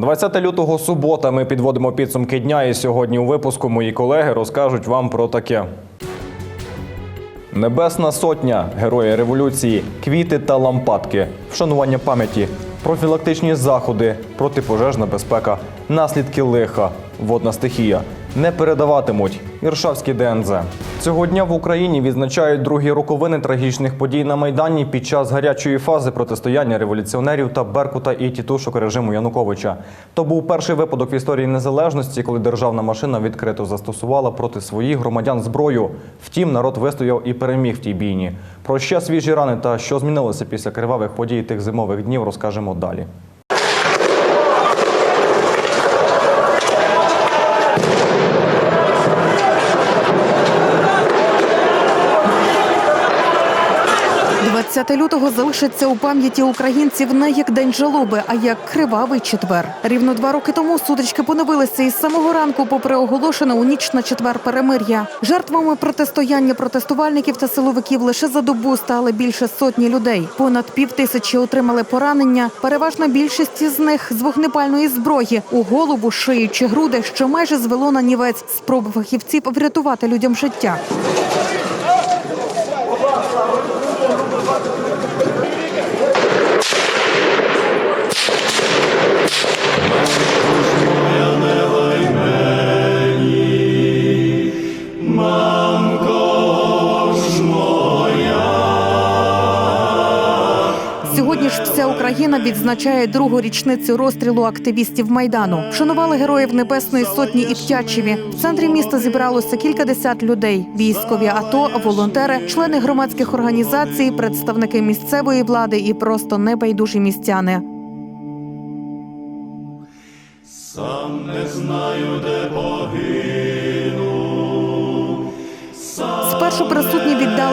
20 лютого субота. Ми підводимо підсумки дня. І сьогодні у випуску мої колеги розкажуть вам про таке. Небесна сотня, герої революції, квіти та лампадки, вшанування пам'яті, профілактичні заходи, протипожежна безпека, наслідки лиха, водна стихія. Не передаватимуть Іршавський ДНЗ. Цього дня в Україні відзначають другі роковини трагічних подій на майдані під час гарячої фази протистояння революціонерів та Беркута і тітушок режиму Януковича. То був перший випадок в історії незалежності, коли державна машина відкрито застосувала проти своїх громадян зброю. Втім, народ вистояв і переміг в тій бійні. Про ще свіжі рани та що змінилося після кривавих подій тих зимових днів, розкажемо далі. – 20 лютого залишиться у пам'яті українців не як день жалоби, а як кривавий четвер. Рівно два роки тому сутички поновилися із самого ранку, попри оголошене у ніч на четвер перемир'я. Жертвами протистояння протестувальників та силовиків лише за добу стали більше сотні людей. Понад пів тисячі отримали поранення. Переважна більшість із них з вогнепальної зброї у голову, шию чи груди, що майже звело на нівець спроби фахівців врятувати людям життя. Україна відзначає другу річницю розстрілу активістів майдану. Вшанували героїв Небесної Сотні і Птячеві. В центрі міста зібралося кількадесят людей: військові АТО, волонтери, члени громадських організацій, представники місцевої влади і просто небайдужі містяни.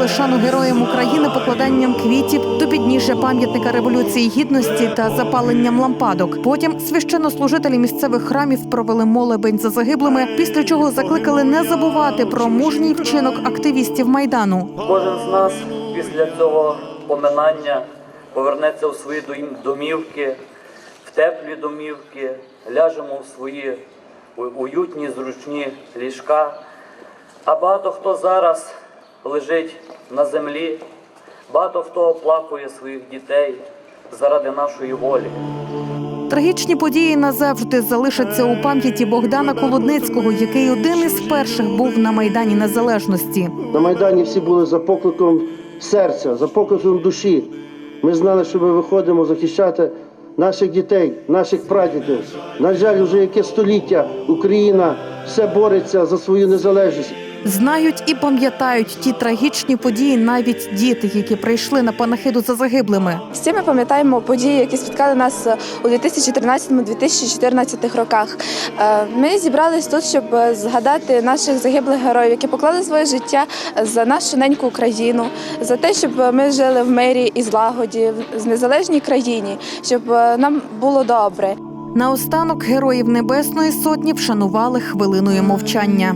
Шану героям України покладанням квітів до підніжжя пам'ятника революції гідності та запаленням лампадок. Потім священнослужителі місцевих храмів провели молебень за загиблими, після чого закликали не забувати про мужній вчинок активістів майдану. Кожен з нас після цього поминання повернеться у свої домівки, в теплі домівки, ляжемо в свої уютні, зручні ліжка. А багато хто зараз лежить на землі, багато хто оплакує своїх дітей заради нашої волі. Трагічні події назавжди залишаться у пам'яті Богдана Колодницького, який один із перших був на майдані незалежності. На Майдані всі були за покликом серця, за покликом душі. Ми знали, що ми виходимо захищати наших дітей, наших прадідів. На жаль, вже яке століття Україна все бореться за свою незалежність. Знають і пам'ятають ті трагічні події навіть діти, які прийшли на панахиду за загиблими. Всі ми пам'ятаємо події, які спіткали нас у 2013-2014 роках. Е, Ми зібрались тут, щоб згадати наших загиблих героїв, які поклали своє життя за нашу неньку Україну, за те, щоб ми жили в мирі і злагоді, в незалежній країні, щоб е, нам було добре. Наостанок героїв Небесної Сотні вшанували хвилиною мовчання.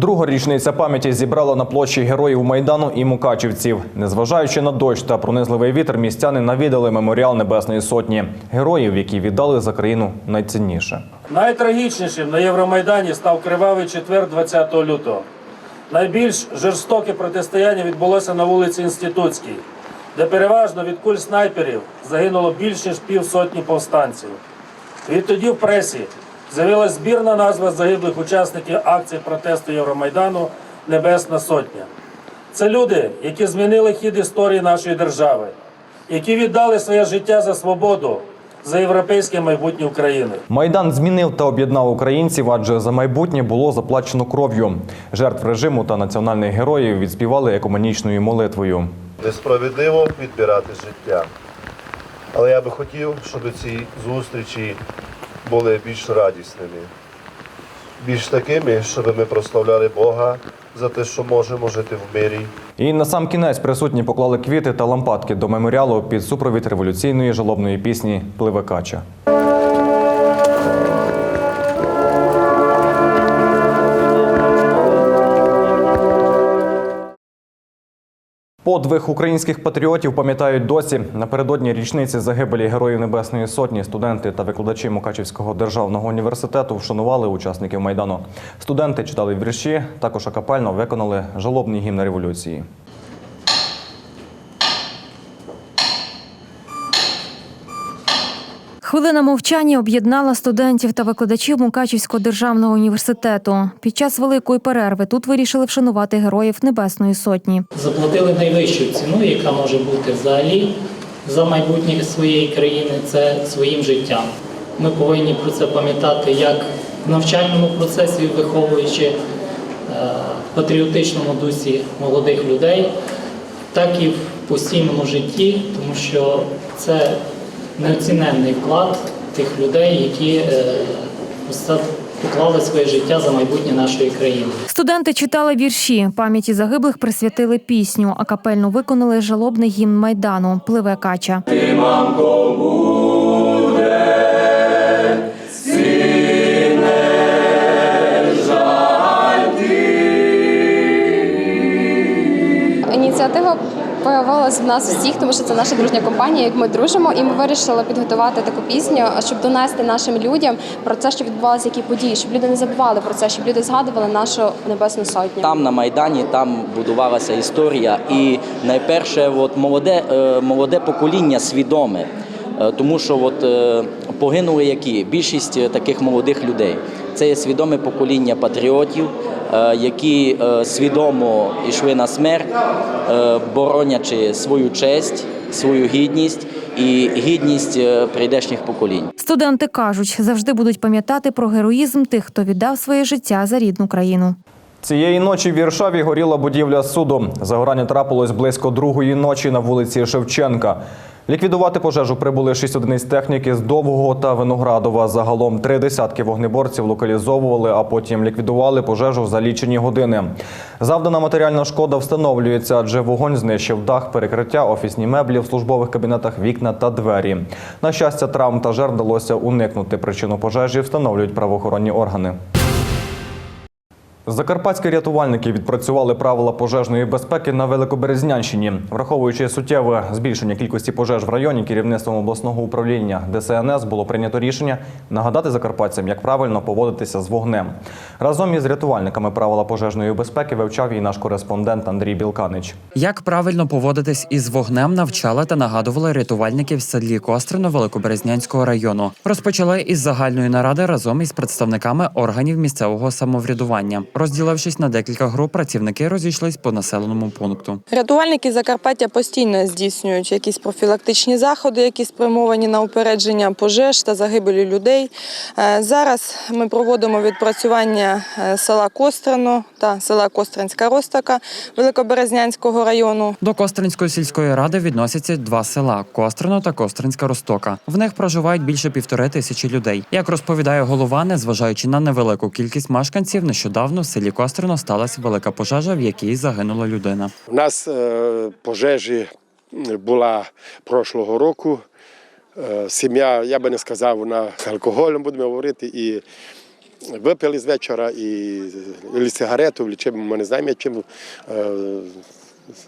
Друга річниця пам'яті зібрала на площі героїв Майдану і Мукачівців. Незважаючи на дощ та пронизливий вітер, містяни навідали меморіал Небесної Сотні героїв, які віддали за країну найцінніше. Найтрагічнішим на Євромайдані став кривавий четвер 20 лютого. Найбільш жорстоке протистояння відбулося на вулиці Інститутській, де переважно від куль снайперів загинуло більш ніж півсотні повстанців. Відтоді в пресі з'явилась збірна назва загиблих учасників акції протесту Євромайдану Небесна Сотня. Це люди, які змінили хід історії нашої держави, які віддали своє життя за свободу, за європейське майбутнє України. Майдан змінив та об'єднав українців, адже за майбутнє було заплачено кров'ю. Жертв режиму та національних героїв відспівали екуменічною молитвою. несправедливо відбирати життя. Але я би хотів, щоб ці зустрічі були більш радісними, більш такими, щоб ми прославляли Бога за те, що можемо жити в мирі. І на сам кінець присутні поклали квіти та лампадки до меморіалу під супровід революційної жалобної пісні Пливе Подвиг українських патріотів пам'ятають досі. Напередодні річниці загибелі Героїв Небесної Сотні студенти та викладачі Мукачівського державного університету вшанували учасників майдану. Студенти читали вірші, також акапельно виконали жалобний гімн революції. Хвилина мовчання об'єднала студентів та викладачів Мукачівського державного університету. Під час великої перерви тут вирішили вшанувати героїв Небесної Сотні. заплатили найвищу ціну, яка може бути взагалі за майбутнє своєї країни, це своїм життям. Ми повинні про це пам'ятати як в навчальному процесі, виховуючи е, в патріотичному дусі молодих людей, так і в постійному житті, тому що це неоціненний вклад тих людей, які е, поклали своє життя за майбутнє нашої країни. Студенти читали вірші. Пам'яті загиблих присвятили пісню, а капельно виконали жалобний гімн майдану Пливе кача. Ініціатива появилась в нас всіх, тому що це наша дружня компанія, як ми дружимо, і ми вирішили підготувати таку пісню, щоб донести нашим людям про це, що відбувалися які події, щоб люди не забували про це, щоб люди згадували нашу небесну сотню. Там на Майдані там будувалася історія, і найперше, от молоде, е, молоде покоління свідоме. Е, Тому що от, е, погинули які? Більшість таких молодих людей. Це є свідоме покоління патріотів, які е, свідомо йшли на смерть, е, боронячи свою честь, свою гідність і гідність е, прийдешніх поколінь. Студенти кажуть, завжди будуть пам'ятати про героїзм тих, хто віддав своє життя за рідну країну. Цієї ночі в Віршаві горіла будівля суду. Загорання трапилось близько другої ночі на вулиці Шевченка. Ліквідувати пожежу прибули шість одиниць техніки з Довгого та Виноградова. Загалом три десятки вогнеборців локалізовували, а потім ліквідували пожежу за лічені години. Завдана матеріальна шкода встановлюється, адже вогонь знищив дах, перекриття, офісні меблі в службових кабінетах, вікна та двері. На щастя, травм та жертв вдалося уникнути. Причину пожежі встановлюють правоохоронні органи. Закарпатські рятувальники відпрацювали правила пожежної безпеки на Великоберезнянщині, враховуючи суттєве збільшення кількості пожеж в районі керівництвом обласного управління ДСНС було прийнято рішення нагадати закарпатцям, як правильно поводитися з вогнем. Разом із рятувальниками правила пожежної безпеки вивчав і наш кореспондент Андрій Білканич. Як правильно поводитись із вогнем, навчали та нагадували рятувальників в селі Кострино Великоберезнянського району. Розпочали із загальної наради разом із представниками органів місцевого самоврядування. Розділившись на декілька груп, працівники розійшлись по населеному пункту. Рятувальники Закарпаття постійно здійснюють якісь профілактичні заходи, які спрямовані на упередження пожеж та загибелі людей. Е, Зараз ми проводимо відпрацювання е, села Кострино та села Костринська Ростака Великоберезнянського району. До Костринської сільської ради відносяться два села Кострино та Костринська Ростока. В них проживають більше півтори тисячі людей. Як розповідає голова, незважаючи на невелику кількість мешканців, нещодавно в селі Кострино сталася велика пожежа, в якій загинула людина. У нас е, пожежі була прошлого року. Е, Сім'я, я би не сказав, вона алкоголем будемо говорити, і випили з вечора, і сигарету, чи ми не знаємо, чим е,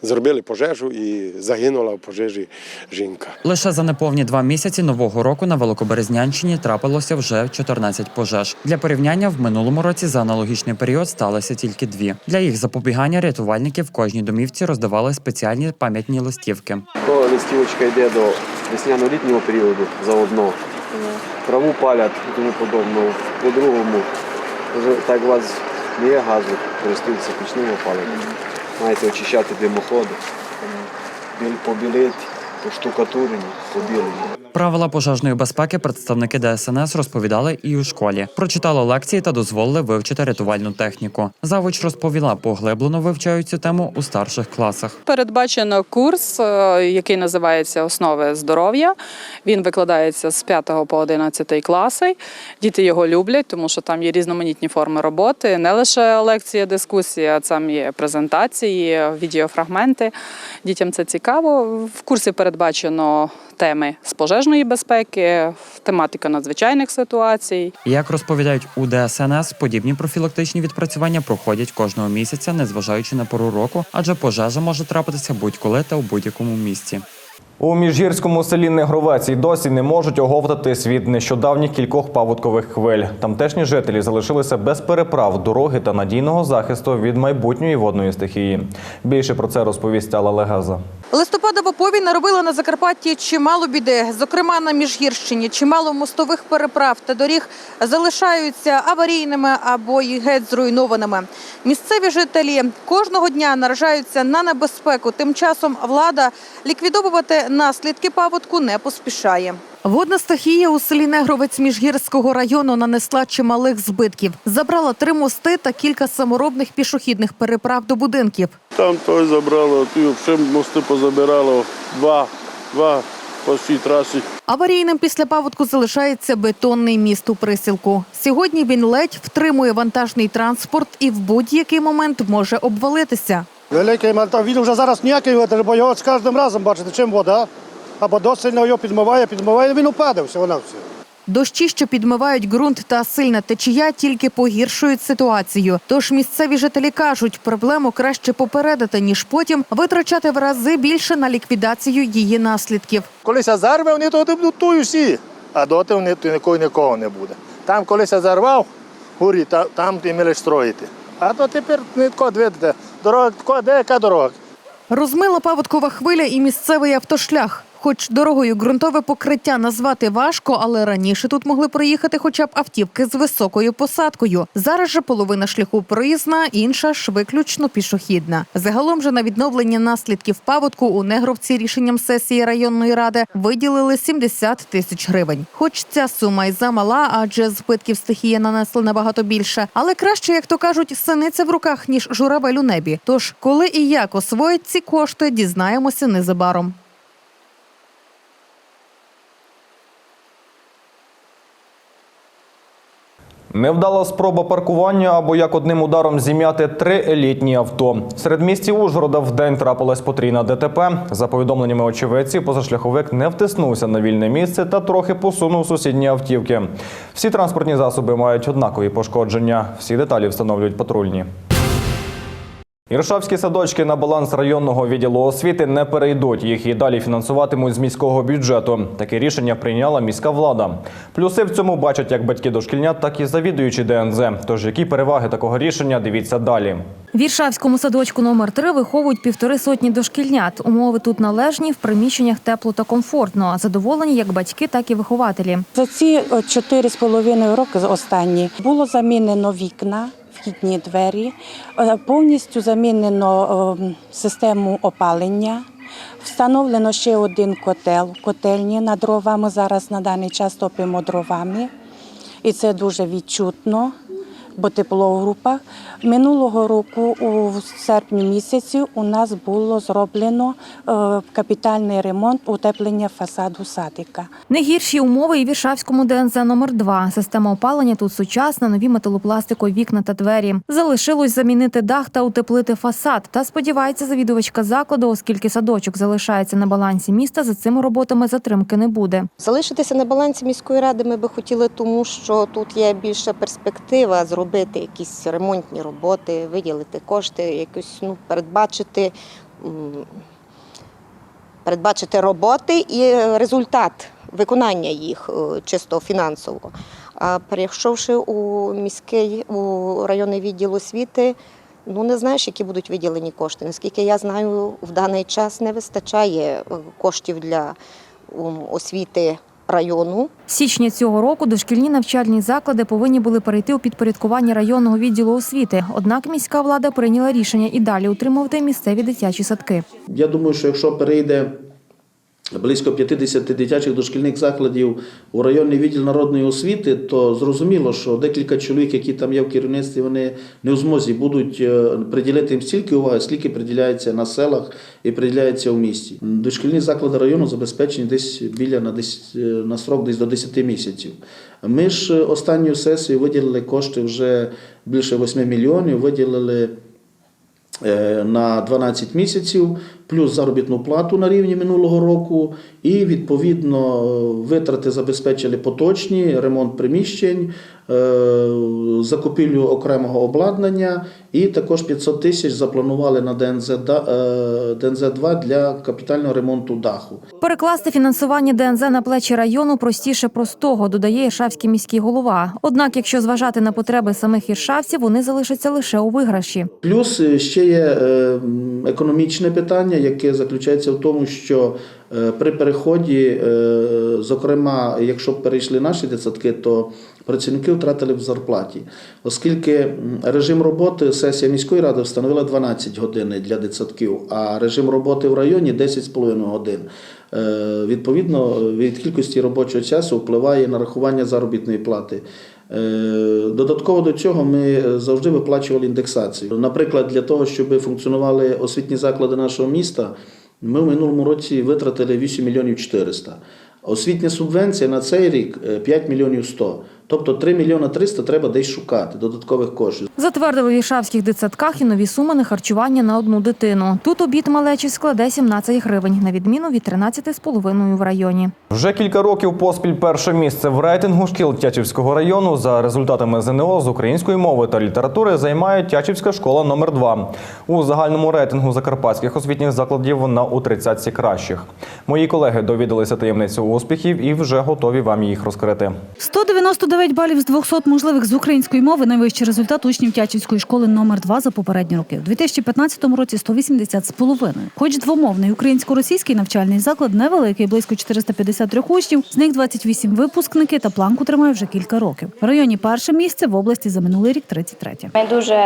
зробили пожежу і загинула в пожежі жінка. Лише за неповні два місяці нового року на Великоберезнянщині трапилося вже 14 пожеж. Для порівняння в минулому році за аналогічний період сталося тільки дві. Для їх запобігання рятувальники в кожній домівці роздавали спеціальні пам'ятні листівки. То листівочка йде до весняно-літнього періоду заодно. Траву палять і тому подобно. По-другому, так у вас не є газу, користуються пічним опаленням. Маєте очищати димоходи, біль- побілити поштукатурені, побілені. Правила пожежної безпеки представники ДСНС розповідали і у школі. Прочитали лекції та дозволили вивчити рятувальну техніку. Завуч розповіла, поглиблено вивчають цю тему у старших класах. Передбачено курс, е, який називається Основи здоров'я. Він викладається з 5 по 11 класи. Діти його люблять, тому що там є різноманітні форми роботи. Не лише лекція, дискусія, там є презентації, відеофрагменти. Дітям це цікаво. В курсі передбачено теми з пожежної безпеки, тематика надзвичайних ситуацій. Як розповідають у ДСНС, подібні профілактичні відпрацювання проходять кожного місяця, незважаючи на пору року, адже пожежа може трапитися будь-коли та у будь-якому місці. У міжгірському селі Негровець досі не можуть оговтатись від нещодавніх кількох паводкових хвиль. Тамтешні жителі залишилися без переправ, дороги та надійного захисту від майбутньої водної стихії. Більше про це розповість Алла Легаза. Листопадова повінь наробила на Закарпатті чимало біди. Зокрема, на Міжгірщині чимало мостових переправ та доріг залишаються аварійними або й геть зруйнованими. Місцеві жителі кожного дня наражаються на небезпеку. Тим часом влада ліквідовувати наслідки паводку не поспішає. Водна стихія у селі Негровець Міжгірського району нанесла чималих збитків. Забрала три мости та кілька саморобних пішохідних переправ до будинків. Там той забрало, взагалі мости позабирало. Два, два по всій трасі. Аварійним після паводку залишається бетонний міст у присілку. Сьогодні він ледь втримує вантажний транспорт і в будь-який момент може обвалитися. Великий мантав, він вже зараз ніякий, води, бо його з кожним разом бачите, чим вода. Або досильно його підмиває, підмиває, він упаде всього на все. Дощі, що підмивають ґрунт та сильна течія, тільки погіршують ситуацію. Тож місцеві жителі кажуть, проблему краще попередити, ніж потім витрачати в рази більше на ліквідацію її наслідків. Колися зарве, вони то будуть всі, а доти вони то нікого нікого не буде. Там колися зарвав, гурі, там ти мілиш строїти. А то тепер не тако видите, дорога, де яка дорога? Розмила паводкова хвиля і місцевий автошлях. Хоч дорогою ґрунтове покриття назвати важко, але раніше тут могли проїхати хоча б автівки з високою посадкою. Зараз же половина шляху проїзна, інша ж виключно пішохідна. Загалом же на відновлення наслідків паводку у Негровці рішенням сесії районної ради виділили 70 тисяч гривень. Хоч ця сума й замала, адже збитків стихія нанесли набагато більше. Але краще, як то кажуть, синиця в руках ніж журавель у небі. Тож, коли і як освоїть ці кошти, дізнаємося незабаром. Невдала спроба паркування або як одним ударом зім'яти три елітні авто. Серед місті Ужгорода в день трапилась потрійна ДТП. За повідомленнями очевидців, позашляховик не втиснувся на вільне місце та трохи посунув сусідні автівки. Всі транспортні засоби мають однакові пошкодження. Всі деталі встановлюють патрульні. Іршавські садочки на баланс районного відділу освіти не перейдуть. Їх і далі фінансуватимуть з міського бюджету. Таке рішення прийняла міська влада. Плюси в цьому бачать як батьки дошкільнят, так і завідуючі ДНЗ. Тож які переваги такого рішення дивіться далі. В Іршавському садочку номер 3 виховують півтори сотні дошкільнят. Умови тут належні, в приміщеннях тепло та комфортно. Задоволені як батьки, так і вихователі. За ці о, чотири з половиною роки останні було замінено вікна, вхідні двері, е, повністю замінено е, систему опалення. Встановлено ще один котел, котельні над дровами. Зараз на даний час топимо дровами, і це дуже відчутно, бо тепло в групах. Минулого року, у серпні місяці, у нас було зроблено е, капітальний ремонт утеплення фасаду садика. Не гірші умови і в Іршавському ДНЗ номер 2 Система опалення тут сучасна, нові металопластикові вікна та двері. Залишилось замінити дах та утеплити фасад. Та сподівається завідувачка закладу, оскільки садочок залишається на балансі міста, за цими роботами затримки не буде. Залишитися на балансі міської ради ми би хотіли, тому що тут є більша перспектива зробити якісь ремонтні роботи, виділити кошти, якось ну, передбачити, передбачити роботи і результат виконання їх е, чисто фінансово. А перейшовши у міський у районний відділ освіти, ну не знаєш, які будуть виділені кошти. Наскільки я знаю, в даний час не вистачає е, коштів для освіти району. З січня цього року дошкільні навчальні заклади повинні були перейти у підпорядкування районного відділу освіти. Однак міська влада прийняла рішення і далі утримувати місцеві дитячі садки. Я думаю, що якщо перейде близько 50 дитячих дошкільних закладів у районний відділ народної освіти, то зрозуміло, що декілька чоловік, які там є в керівництві, вони не в змозі будуть е, приділити їм стільки уваги, скільки приділяється на селах і приділяється в місті. Дошкільні заклади району забезпечені десь біля на, десь, е, на срок десь до 10 місяців. Ми ж е, останню сесію виділили кошти вже більше 8 мільйонів, виділили на 12 місяців, плюс заробітну плату на рівні минулого року, і відповідно е, витрати забезпечили поточні, ремонт приміщень, е, закупівлю окремого обладнання, і також 500 тисяч запланували на ДНЗ, ДНЗ-2 для капітального ремонту даху. Перекласти фінансування ДНЗ на плечі району простіше простого, додає Іршавський міський голова. Однак, якщо зважати на потреби самих іршавців, вони залишаться лише у виграші. Плюс е, ще є е, економічне питання, яке заключається в тому, що е, при переході, е, зокрема, якщо перейшли наші дитсадки, то працівники втратили в зарплаті, оскільки режим роботи сесія міської ради встановила 12 годин для дитсадків, а режим роботи в районі 10,5 годин. Е, Відповідно, від кількості робочого часу впливає на рахування заробітної плати. Е, Додатково до цього ми завжди виплачували індексацію. Наприклад, для того, щоб функціонували освітні заклади нашого міста, ми в минулому році витратили 8 мільйонів 400. Освітня субвенція на цей рік е, 5 мільйонів 100. Тобто 3 мільйона 300 треба десь шукати додаткових коштів. Затвердили в Іршавських дитсадках і нові суми на харчування на одну дитину. Тут обід малечі складе 17 гривень, на відміну від 13,5 в районі. Вже кілька років поспіль перше місце в рейтингу шкіл Тячівського району за результатами ЗНО з української мови та літератури займає Тячівська школа номер 2 У загальному рейтингу закарпатських освітніх закладів вона у тридцятці кращих. Мої колеги довідалися таємницю успіхів і вже готові вам їх розкрити. 199 балів з 200 можливих з української мови – найвищий результат учнів Тячівської школи номер 2 за попередні роки. У 2015 році 180 з половиною. Хоч двомовний українсько-російський навчальний заклад невеликий, близько 453 учнів, з них 28 випускники та планку тримає вже кілька років. В районі перше місце в області за минулий рік 33. Ми дуже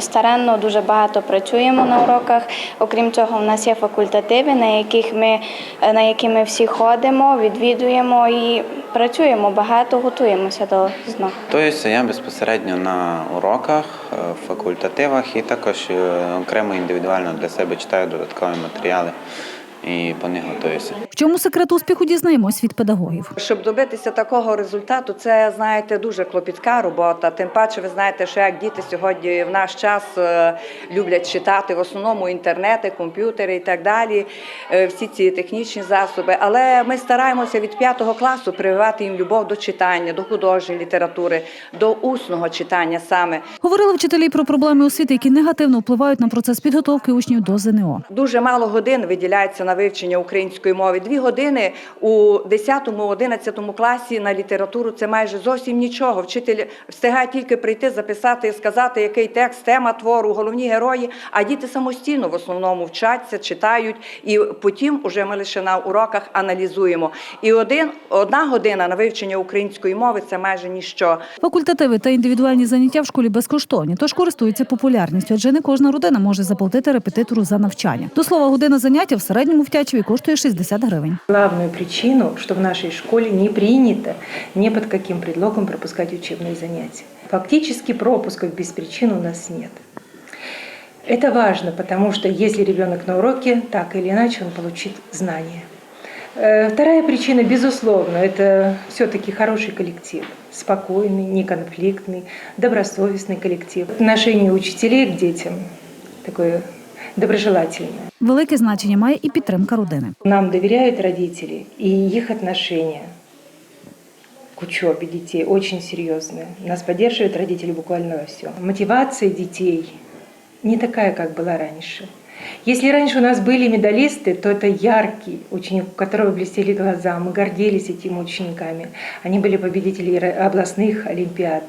старанно, дуже багато працюємо на уроках. Окрім цього, в нас є факультативи, на яких ми е, на які ми всі ходимо, відвідуємо і працюємо багато, готуємося до ЗНО. Готуюся я безпосередньо на уроках, е, факультативах і також е, окремо індивідуально для себе читаю додаткові матеріали і по них готуюся. В чому секрет успіху дізнаємось від педагогів. Щоб добитися такого результату, це знаєте дуже клопітка робота. Тим паче, ви знаєте, що як діти сьогодні в наш час е, люблять читати в основному інтернети, комп'ютери і так далі, е, всі ці технічні засоби. Але ми стараємося від п'ятого класу прививати їм любов до читання, до художньої літератури, до усного читання саме. Говорили вчителі про проблеми освіти, які негативно впливають на процес підготовки учнів до ЗНО. Дуже мало годин виділяється на вивчення української мови. Дві години у 10-11 класі на літературу це майже зовсім нічого. Вчитель встигає тільки прийти, записати, сказати, який текст, тема твору, головні герої. А діти самостійно в основному вчаться, читають, і потім уже ми лише на уроках аналізуємо. І один одна година на вивчення української мови це майже ніщо. Факультативи та індивідуальні заняття в школі безкоштовні, тож користуються популярністю, адже не кожна родина може заплатити репетитору за навчання. До слова, година заняття в середньому в Тячеві коштує 60 гривень. Главную причину, что в нашей школе не принято ни под каким предлогом пропускать учебные занятия. Фактически пропусков без причин у нас нет. Это важно, потому что если ребенок на уроке, так или иначе он получит знания. Э, Вторая причина, безусловно, это все-таки хороший коллектив, спокойный, неконфликтный, добросовестный коллектив. Отношение учителей к детям такое доброжелательное. Велике значення має і підтримка родини. Нам доверяют родители, и их отношения к учебе детей очень серьезные. Нас поддерживают родители буквально во всем. Мотивация детей не такая, как была раньше. Если раньше у нас были медалисты, то это яркий ученик, у которого блестели глаза. Мы гордились этими учениками. Они были победители ра- областных олимпиад.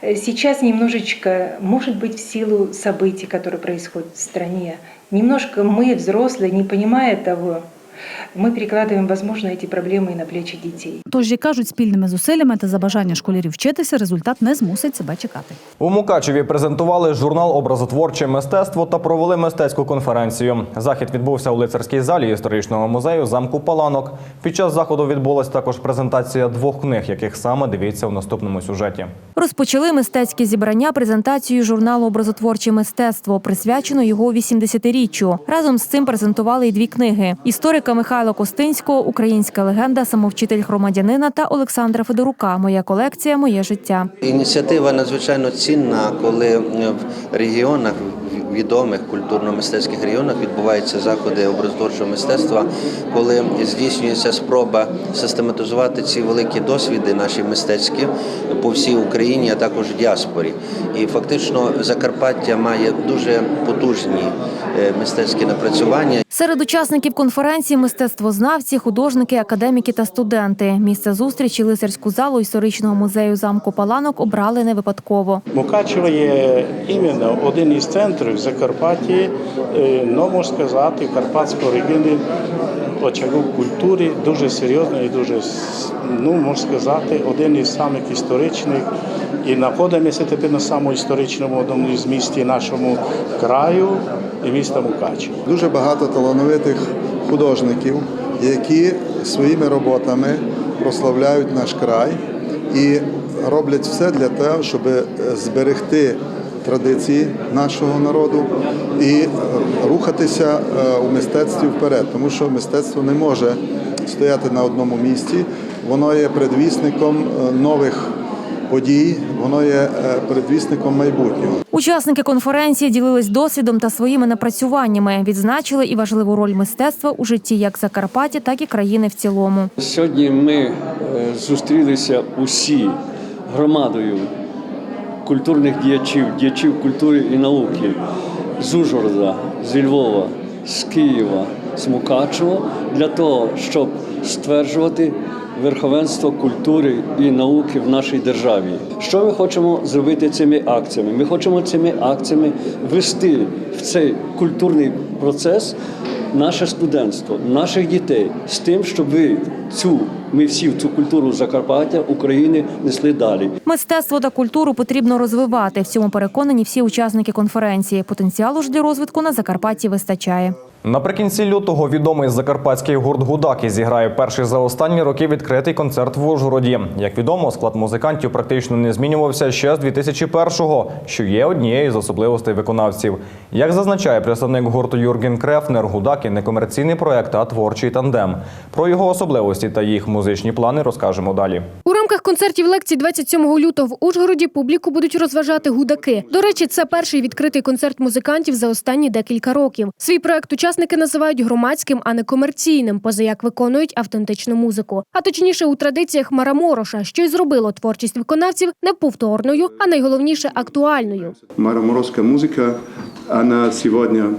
Э, Сейчас немножечко, может быть, в силу событий, которые происходят в стране, немножко мы, взрослые, не понимая того, Мы перекладываем, возможно, эти проблемы и на плечи детей. Тож, як кажуть, спільними зусиллями та за бажання школярів вчитися, результат не змусить себе чекати. У Мукачеві презентували журнал Образотворче мистецтво та провели мистецьку конференцію. Захід відбувся у лицарській залі історичного музею замку Паланок. Під час заходу відбулась також презентація двох книг, яких саме дивіться у наступному сюжеті. Розпочали мистецьке зібрання презентацією журналу Образотворче мистецтво, присвячено його 80-річчю. Разом з цим презентували й дві книги: історика Михайла Костинського, Українська легенда, самовчитель громадянина та Олександра Федорука. Моя колекція, моє життя. Ініціатива надзвичайно цінна, коли в регіонах, відомих культурно-мистецьких регіонах відбуваються заходи образотворчого мистецтва, коли здійснюється спроба систематизувати ці великі досвіди, наші мистецькі по всій Україні, а також діаспорі. І фактично Закарпаття має дуже потужні е, мистецькі напрацювання. Серед учасників конференції мистецтвознавці, художники, академіки та студенти. Місце зустрічі лицарську залу історичного музею замку Паланок обрали не випадково. Мукачево є іменно один із центрів Закарпатті, ну можна сказати, Карпатського регіону очагу культури дуже серйозно і дуже ну можна сказати, один із самих історичних. І знаходимося тепер на самому історичному одному із місті нашому краю і міста Мукачево. Дуже багато талановитих художників, які своїми роботами прославляють наш край і роблять все для того, щоб е, зберегти традиції нашого народу і е, рухатися е, у мистецтві вперед, тому що мистецтво не може стояти на одному місці, воно є предвісником е, нових подій, воно є предвісником майбутнього. Учасники конференції ділились досвідом та своїми напрацюваннями. Відзначили і важливу роль мистецтва у житті як Закарпаття, так і країни в цілому. Сьогодні ми зустрілися усі громадою культурних діячів, діячів культури і науки з Ужгорода, зі Львова, з Києва, з Мукачева для того, щоб стверджувати верховенство культури і науки в нашій державі. Що ми хочемо зробити цими акціями? Ми хочемо цими акціями ввести в цей культурний процес наше студентство, наших дітей з тим, щоб цю ми всі цю культуру Закарпаття України несли далі. Мистецтво та культуру потрібно розвивати. В цьому переконані всі учасники конференції. Потенціалу ж для розвитку на Закарпатті вистачає. Наприкінці лютого відомий закарпатський гурт Гудаки зіграє перший за останні роки відкритий концерт в Ужгороді. Як відомо, склад музикантів практично не змінювався ще з 2001-го, що є однією з особливостей виконавців. Як зазначає представник гурту Юрген Крефнер, Гудаки некомерційний проект, а творчий тандем. Про його особливості та їх музичні плани розкажемо далі. Рамках концертів лекцій 27 лютого в Ужгороді публіку будуть розважати гудаки. До речі, це перший відкритий концерт музикантів за останні декілька років. Свій проект учасники називають громадським, а не комерційним, позаяк виконують автентичну музику. А точніше у традиціях Марамороша, що й зробило творчість виконавців неповторною, а найголовніше актуальною. Мараморовская музыка, она сегодня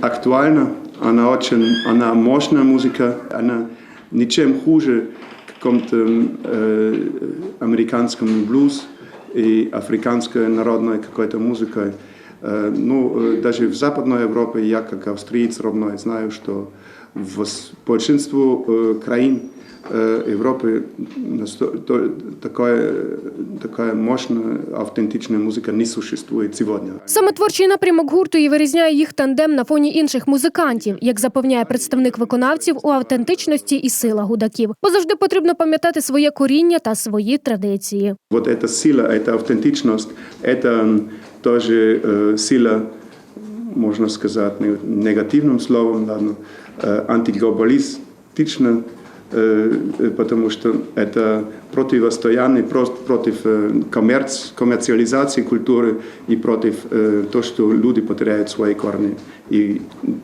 актуальна, она очень, она мощная музыка, она ничем хуже каком-то э, американском блюз и африканской народной какой-то музыкой. Э, ну, э, даже в Западной Европе, я как австриец родной знаю, что в с- большинстве э, краин э, Европы насто- то- такая, такая мощная, автентичная музыка не существует сегодня. Саме творчий напрямок гурту і вирізняє їх тандем на фоні інших музикантів, як запевняє представник виконавців у автентичності і сила гудаків. Бо завжди потрібно пам'ятати своє коріння та свої традиції. Вот эта сила, эта автентичность, это м, тоже э, сила, можно сказать, не- негативным словом, ладно, э, антиглобалистична, э, э, потому что это противостояние просто против э, коммерц, коммерциализации культуры и против э, того, что люди потеряют свои корни и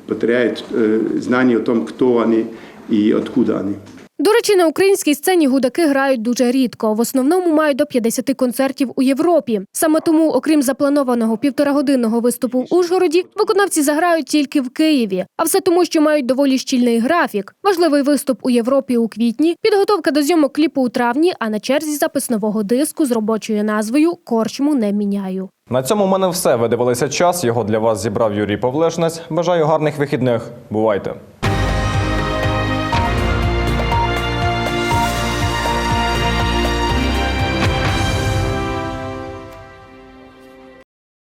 потеряют э, знание о том, кто они и откуда они. До речі, на українській сцені гудаки грають дуже рідко. В основному мають до 50 концертів у Європі. Саме тому, окрім запланованого півторагодинного виступу в Ужгороді, виконавці заграють тільки в Києві. А все тому, що мають доволі щільний графік. Важливий виступ у Європі у квітні, підготовка до зйомок кліпу у травні, а на черзі запис нового диску з робочою назвою Корчму не міняю. На цьому в мене все. Ви дивилися час. Його для вас зібрав Юрій Павлешнець. Бажаю гарних вихідних. Бувайте!